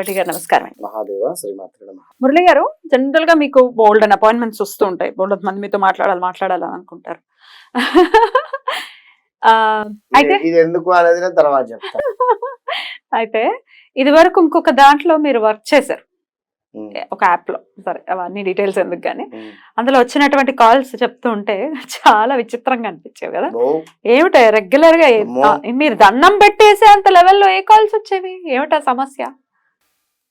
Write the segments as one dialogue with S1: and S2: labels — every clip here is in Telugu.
S1: మురళి గారు నమస్కారం అండి.
S2: మహాదేవ శ్రీమాత్రి నమ.
S1: మురళి గారు జనరల్గా మీకు బోల్డ్ అని అపాయింట్మెంట్స్ వస్తూ ఉంటాయి. బోల్డ్ మంది మీతో మాట్లాడాలి మాట్లాడాలి అని అనుకుంటారు. ఆ, అయితే
S2: ఇది ఎందుకు అనేది నేను తర్వాత చెప్తా.
S1: అయితే ఇది వరకు ఇంకొక దాంట్లో మీరు వర్క్ చేశారు. ఒక యాప్లో సరే అవన్నీ డీటెయిల్స్ ఎందుకు కానీ. అందులో వచ్చినటువంటి కాల్స్ చెప్తూ ఉంటే చాలా విచిత్రంగా అనిపించేవి కదా. ఏమిటా రెగ్యులర్గా మీరు దండం పెట్టేసే అంత లెవెల్లో ఏ కాల్స్ వచ్చేవి? ఏమిటా సమస్య?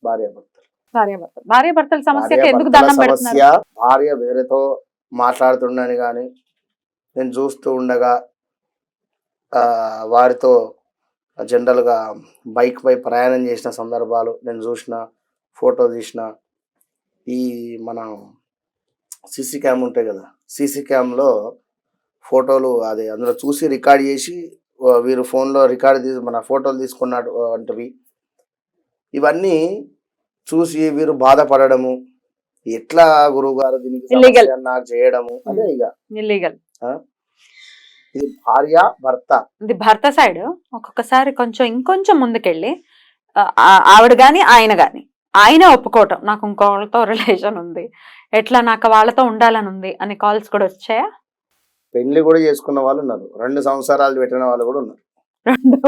S2: భార్యాభర్తలు.
S1: భార్యాభర్తలు. భార్యాభర్తల సమస్యకి ఎందుకు
S2: భార్యాభర్తల
S1: దండం పెడుతున్నారు?
S2: సమస్య భార్య వేరేతో మాట్లాడుతుండని గాని నేను చూస్తూ ఉండగా ఆ వారితో జనరల్గా బైక్ పై ప్రయాణం చేసిన సందర్భాలు నేను చూసిన ఫోటో తీసిన ఈ మన సీసీ క్యామ్ ఉంటాయి కదా సీసీ క్యామ్లో ఫోటోలు అది అందులో చూసి రికార్డ్ చేసి ఆ, వీరు ఫోన్లో రికార్డ్ తీసి మన ఫోటోలు తీసుకున్నాడు వంటివి ఇవన్నీ చూసి వీరు బాధపడము ఎట్లా గురువు గారు దీనికి నాకు చేయడము అదే ఇక.
S1: ఇల్లీగల్
S2: ఇది భార్య భర్త.
S1: ఇది భర్త సైడ్ ఒక్కొక్కసారి కొంచెం ఇంకొంచెం ముందుకెళ్ళి ఆవిడ గాని ఆయన గాని ఆయన ఒప్పుకోవటం. నాకు ఇంకోళ్ళతో రిలేషన్ ఉంది. ఎట్లా నాకు వాళ్ళతో ఉండాలని ఉంది అని కాల్స్ కూడా వచ్చాయా?
S2: పెళ్ళి కూడా చేసుకున్న వాళ్ళు ఉన్నారు. రెండు సంవత్సరాలు పెట్టిన వాళ్ళు కూడా ఉన్నారు.
S1: రెండు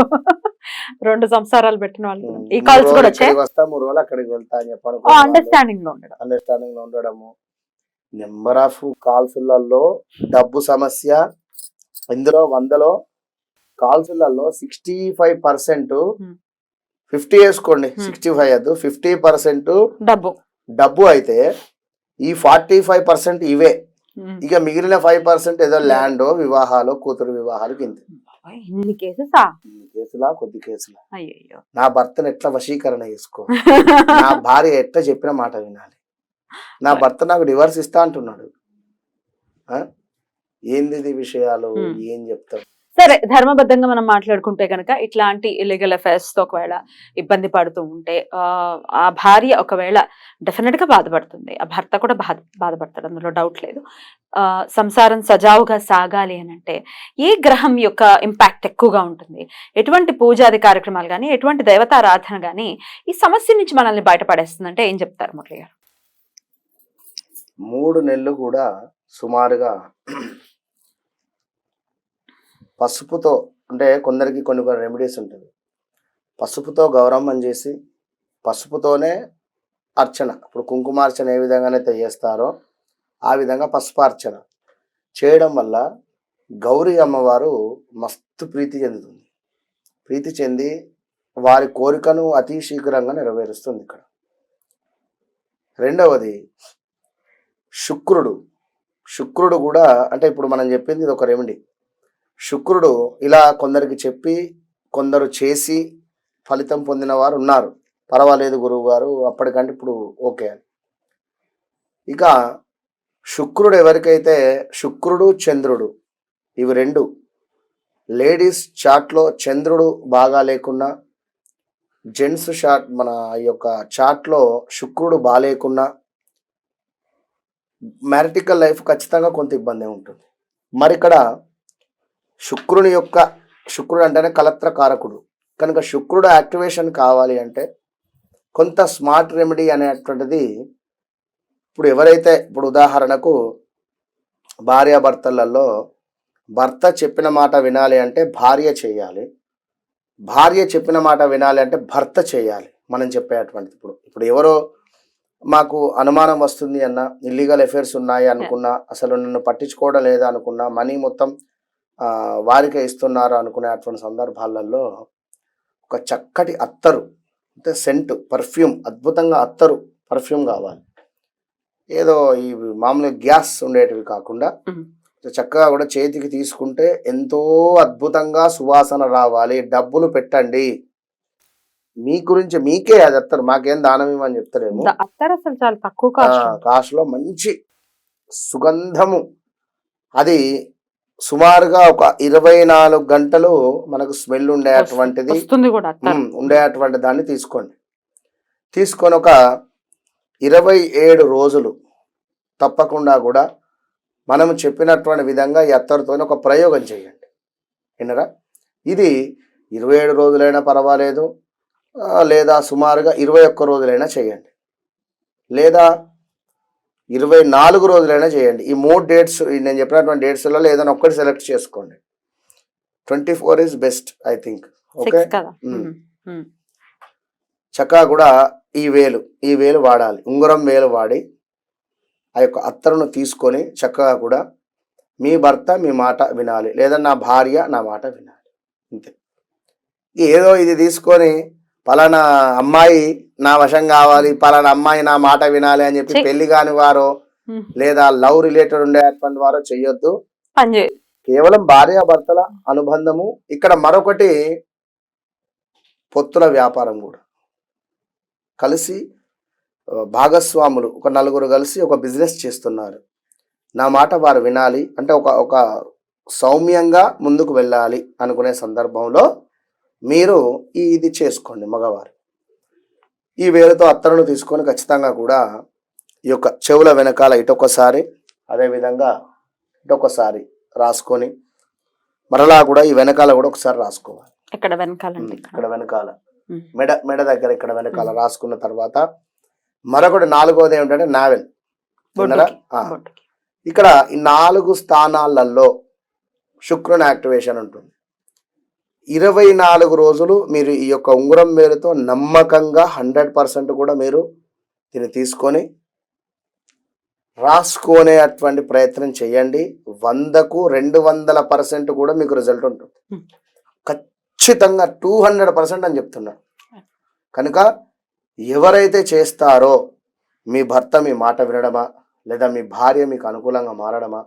S1: రెండు సంసారాలు పెట్టిన వాళ్ళు. ఈ కాల్స్ కూడా వచ్చాయి?
S2: వస్తా మూడు రోజులు అక్కడికి వెళ్తా అని చెప్పాను
S1: అండర్స్టాండింగ్లో ఉండడం.
S2: అండర్స్టాండింగ్లో ఉండడము. నెంబర్ ఆఫ్ కాల్స్లలో డబ్బు సమస్య ఇందులో వందలో కాల్స్లలో sixty five percent
S1: Hmm.
S2: Fifty వేసుకోండి.
S1: Hmm.
S2: సిక్స్టీ ఫైవ్ వద్దు. ఫిఫ్టీ పర్సెంట్
S1: డబ్బు.
S2: డబ్బు అయితే ఈ ఫార్టీ ఫైవ్ పర్సెంట్ ఇవే.
S1: ఉమ్.
S2: ఇక మిగిలిన ఫైవ్ పర్సెంట్ ఏదో ల్యాండ్ వివాహాలు కూతురు వివాహాలు కింద.
S1: ఇన్ని కేసెసా?
S2: కేసులా? కొద్ది కేసులా?
S1: అయ్యో
S2: నా భర్తను ఎట్లా వశీకరణ చేసుకో? నా భార్య ఎట్లా చెప్పిన మాట వినాలి? నా భర్త నాకు డివర్స్ ఇస్తా అంటున్నాడు? ఏంది విషయాలు. ఏం చెప్తావు?
S1: సరే ధర్మబద్ధంగా మనం మాట్లాడుకుంటే కనుక ఇట్లాంటి ఇల్లీగల్ అఫైర్స్తో ఒకవేళ ఇబ్బంది పడుతూ ఉంటే ఆ, భార్య ఒకవేళ డెఫినెట్గా బాధపడుతుంది ఆ భర్త కూడా బాధ బాధపడతాడు అందులో డౌట్ లేదు. సంసారం సజావుగా సాగాలి అని అంటే ఏ గ్రహం యొక్క ఇంపాక్ట్ ఎక్కువగా ఉంటుంది? ఎటువంటి పూజాది కార్యక్రమాలు కానీ ఎటువంటి దేవతారాధన కానీ ఈ సమస్య నుంచి మనల్ని బయటపడేస్తుందంటే ఏం చెప్తారు మురళి గారు?
S2: మూడు నెలలు కూడా సుమారుగా పసుపుతో అంటే కొందరికి కొన్ని కొన్ని రెమెడీస్ ఉంటుంది పసుపుతో గౌరవం చేసి పసుపుతోనే అర్చన ఇప్పుడు కుంకుమార్చన ఏ విధంగానైతే చేస్తారో ఆ విధంగా పసుపార్చన చేయడం వల్ల గౌరీ అమ్మవారు మస్తు ప్రీతి చెందుతుంది. ప్రీతి చెంది వారి కోరికను అతి శీఘ్రంగా నెరవేరుస్తుంది ఇక్కడ. రెండవది శుక్రుడు. శుక్రుడు కూడా అంటే ఇప్పుడు మనం చెప్పింది ఇది ఒక రెమెడీ. శుక్రుడు ఇలా కొందరికి చెప్పి కొందరు చేసి ఫలితం పొందిన వారు ఉన్నారు. పర్వాలేదు గురువు గారు అప్పటికంటే ఇప్పుడు ఓకే అని. ఇక శుక్రుడు ఎవరికైతే శుక్రుడు చంద్రుడు ఇవి రెండు లేడీస్ చాట్లో చంద్రుడు బాగా లేకున్నా జెంట్స్ షాట్ మన యొక్క చాట్లో శుక్రుడు బాగాలేకున్నా మ్యారిటికల్ లైఫ్ ఖచ్చితంగా కొంత ఇబ్బంది ఉంటుంది. మరి ఇక్కడ శుక్రుని యొక్క శుక్రుడు అంటేనే కలత్ర కారకుడు కనుక శుక్రుడు యాక్టివేషన్ కావాలి అంటే కొంత స్మార్ట్ రెమెడీ అనేటువంటిది ఇప్పుడు ఎవరైతే ఇప్పుడు ఉదాహరణకు భార్యాభర్తలలో భర్త చెప్పిన మాట వినాలి అంటే భార్య చేయాలి. భార్య చెప్పిన మాట వినాలి అంటే భర్త చేయాలి. మనం చెప్పేటువంటిది ఇప్పుడు. ఇప్పుడు ఎవరో మాకు అనుమానం వస్తుంది అన్న ఇల్లీగల్ అఫైర్స్ ఉన్నాయి అనుకున్నా అసలు నన్ను పట్టించుకోవడం లేదా అనుకున్నా మనీ మొత్తం వారికే ఇస్తున్నారు అనుకునేటువంటి సందర్భాలలో ఒక చక్కటి అత్తరు అంటే సెంట్ పర్ఫ్యూమ్ అద్భుతంగా అత్తరు పర్ఫ్యూమ్ కావాలి. ఏదో ఈ మామూలుగా గ్యాస్ ఉండేటివి కాకుండా. చక్కగా కూడా చేతికి తీసుకుంటే ఎంతో అద్భుతంగా సువాసన రావాలి. డబ్బులు పెట్టండి. మీ గురించి మీకే అది చెప్తారు మాకేం దానం ఇవ్వమని చెప్తారేమో
S3: అత్తర్ అసలు చాలా తక్కువ కాస్ట్.
S2: లో మంచి సుగంధము. అది సుమారుగా ఒక ఇరవై నాలుగు గంటలు మనకు స్మెల్
S3: కూడా అత్తర్
S2: ఉమ్, ఉండేటువంటి దాన్ని తీసుకోండి. తీసుకొని ఒక ఇరవై ఏడు రోజులు తప్పకుండా కూడా మనం చెప్పినటువంటి విధంగా ఈ అత్తరుతో ఒక ప్రయోగం చేయండి. విన్నరా? ఇది ఇరవై ఏడు రోజులైనా పర్వాలేదు లేదా సుమారుగా ఇరవై ఒక్క రోజులైనా చేయండి. లేదా ఇరవై నాలుగు రోజులైనా చేయండి. ఈ మూడు డేట్స్ నేను చెప్పినటువంటి డేట్స్లో ఏదైనా ఒక్కటి సెలెక్ట్ చేసుకోండి. Twenty four is best I think. Okay. చక్కగా కూడా ఈ వేలు ఈ వేలు వాడాలి. ఉంగరం వేలు వాడి ఆ యొక్క అత్తరును తీసుకొని చక్కగా కూడా మీ భర్త మీ మాట వినాలి. లేదా నా భార్య నా మాట వినాలి. అంతే. ఏదో ఇది తీసుకొని పలానా అమ్మాయి నా వశం కావాలి పలానా అమ్మాయి నా మాట వినాలి అని చెప్పి. పెళ్ళి కాని వారో. లేదా లవ్ రిలేటెడ్ ఉండేటువంటి వారో చెయ్యొద్దు. కేవలం భార్యాభర్తల అనుబంధము. ఇక్కడ మరొకటి పొత్తుల వ్యాపారం కూడా. కలిసి భాగస్వాములు ఒక నలుగురు కలిసి ఒక బిజినెస్ చేస్తున్నారు. నా మాట వారు వినాలి అంటే ఒక ఒక సౌమ్యంగా ముందుకు వెళ్ళాలి అనుకునే సందర్భంలో మీరు ఈ ఇది చేసుకోండి మగవారు. ఈ వేలుతో అత్తరును తీసుకొని ఖచ్చితంగా కూడా ఈ యొక్క చెవుల వెనకాల ఇటొకసారి అదేవిధంగా ఇటొకసారి రాసుకొని మరలా కూడా ఈ వెనకాల కూడా ఒకసారి రాసుకోవాలి.
S3: ఇక్కడ వెనకాలండి
S2: ఇక్కడ? వెనకాల. మెడ మెడ దగ్గర ఇక్కడ వెనకాల రాసుకున్న తర్వాత మరొకటి నాలుగోది ఏమిటంటే నావెల్. ఇక్కడ ఈ నాలుగు స్థానాలలో శుక్రుని యాక్టివేషన్ ఉంటుంది. ఇరవై నాలుగు రోజులు మీరు ఈ యొక్క ఉంగరం వేలుతో నమ్మకంగా హండ్రెడ్ పర్సెంట్ కూడా మీరు దీన్ని తీసుకొని రాసుకునేటువంటి ప్రయత్నం చేయండి. వందకు రెండు వందల పర్సెంట్ కూడా మీకు రిజల్ట్ ఉంటుంది. ఖచ్చితంగా టూ హండ్రెడ్ పర్సెంట్ అని చెప్తున్నా. కనుక ఎవరైతే చేస్తారో మీ భర్త మీ మాట వినడమా? లేదా మీ భార్య మీకు అనుకూలంగా మారడమా?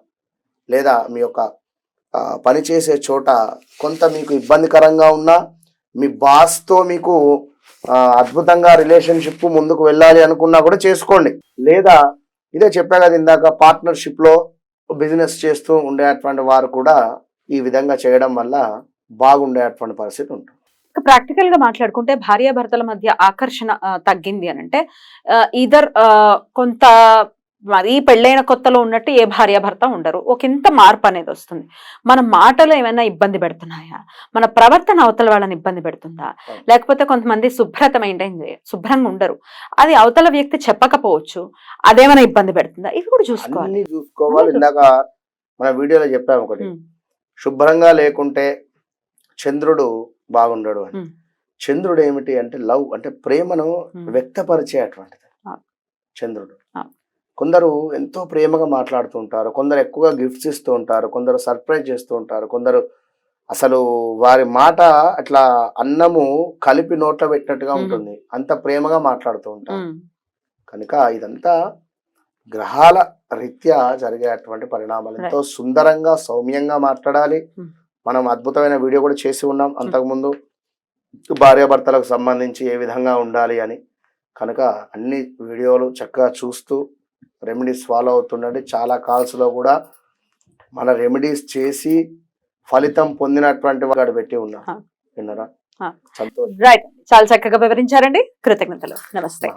S2: లేదా మీ యొక్క పనిచేసే చోట కొంత మీకు ఇబ్బందికరంగా ఉన్నా మీ బాస్తో మీకు అద్భుతంగా రిలేషన్షిప్ ముందుకు వెళ్ళాలి అనుకున్నా కూడా చేసుకోండి. లేదా ఇదే చెప్పా కదా ఇందాక పార్ట్నర్షిప్లో బిజినెస్ చేస్తూ ఉండేటువంటి వారు కూడా ఈ విధంగా చేయడం వల్ల బాగుండేటువంటి పరిస్థితి ఉంటుంది.
S3: ప్రాక్టికల్గా మాట్లాడుకుంటే భార్యాభర్తల మధ్య ఆకర్షణ తగ్గింది అని అంటే ఇదర్ కొంత మరీ పెళ్ళైన కొత్తలో ఉన్నట్టు ఏ భార్యాభర్త ఉండరు. ఒక ఇంత మార్పు అనేది వస్తుంది. మన మాటలు ఏమైనా ఇబ్బంది పెడుతున్నాయా? మన ప్రవర్తన అవతల వాళ్ళని ఇబ్బంది పెడుతుందా? లేకపోతే కొంతమంది శుభ్రత మెయింటైన్ చేయ శుభ్రంగా ఉండరు. అది అవతల వ్యక్తి చెప్పకపోవచ్చు. అదేమైనా ఇబ్బంది పెడుతుందా? ఇది కూడా చూసుకోవాలి.
S2: చూసుకోవాలి. ఇందాక మన వీడియోలో చెప్పాము ఒకటి. శుభ్రంగా లేకుంటే చంద్రుడు బాగుండడు అని. చంద్రుడు ఏమిటి అంటే లవ్ అంటే ప్రేమను
S3: ఉమ్.
S2: వ్యక్తపరిచేటువంటిది.
S3: ఆ.
S2: చంద్రుడు. కొందరు ఎంతో ప్రేమగా మాట్లాడుతూ ఉంటారు కొందరు ఎక్కువగా గిఫ్ట్స్ ఇస్తూ ఉంటారు కొందరు సర్ప్రైజ్ చేస్తూ ఉంటారు కొందరు అసలు వారి మాట అట్లా అన్నము కలిపి నోట్లో పెట్టినట్టుగా. ఉంటుంది. అంత ప్రేమగా మాట్లాడుతూ ఉంటారు. కనుక ఇదంతా గ్రహాల రీత్యా జరిగేటువంటి పరిణామాలు. ఎంతో సుందరంగా సౌమ్యంగా మాట్లాడాలి. మనం అద్భుతమైన వీడియో కూడా చేసి ఉన్నాం అంతకుముందు. భార్యాభర్తలకు సంబంధించి ఏ విధంగా ఉండాలి అని. కనుక అన్ని వీడియోలు చక్కగా చూస్తూ రెమెడీస్ ఫాలో అవుతుండండి. చాలా కాల్స్లో కూడా మన రెమెడీస్ చేసి ఫలితం పొందినటువంటి వాడు పెట్టి ఉన్నాం. విన్నారా?
S3: రైట్ చాలా చక్కగా వివరించారండి. కృతజ్ఞతలు. నమస్తే.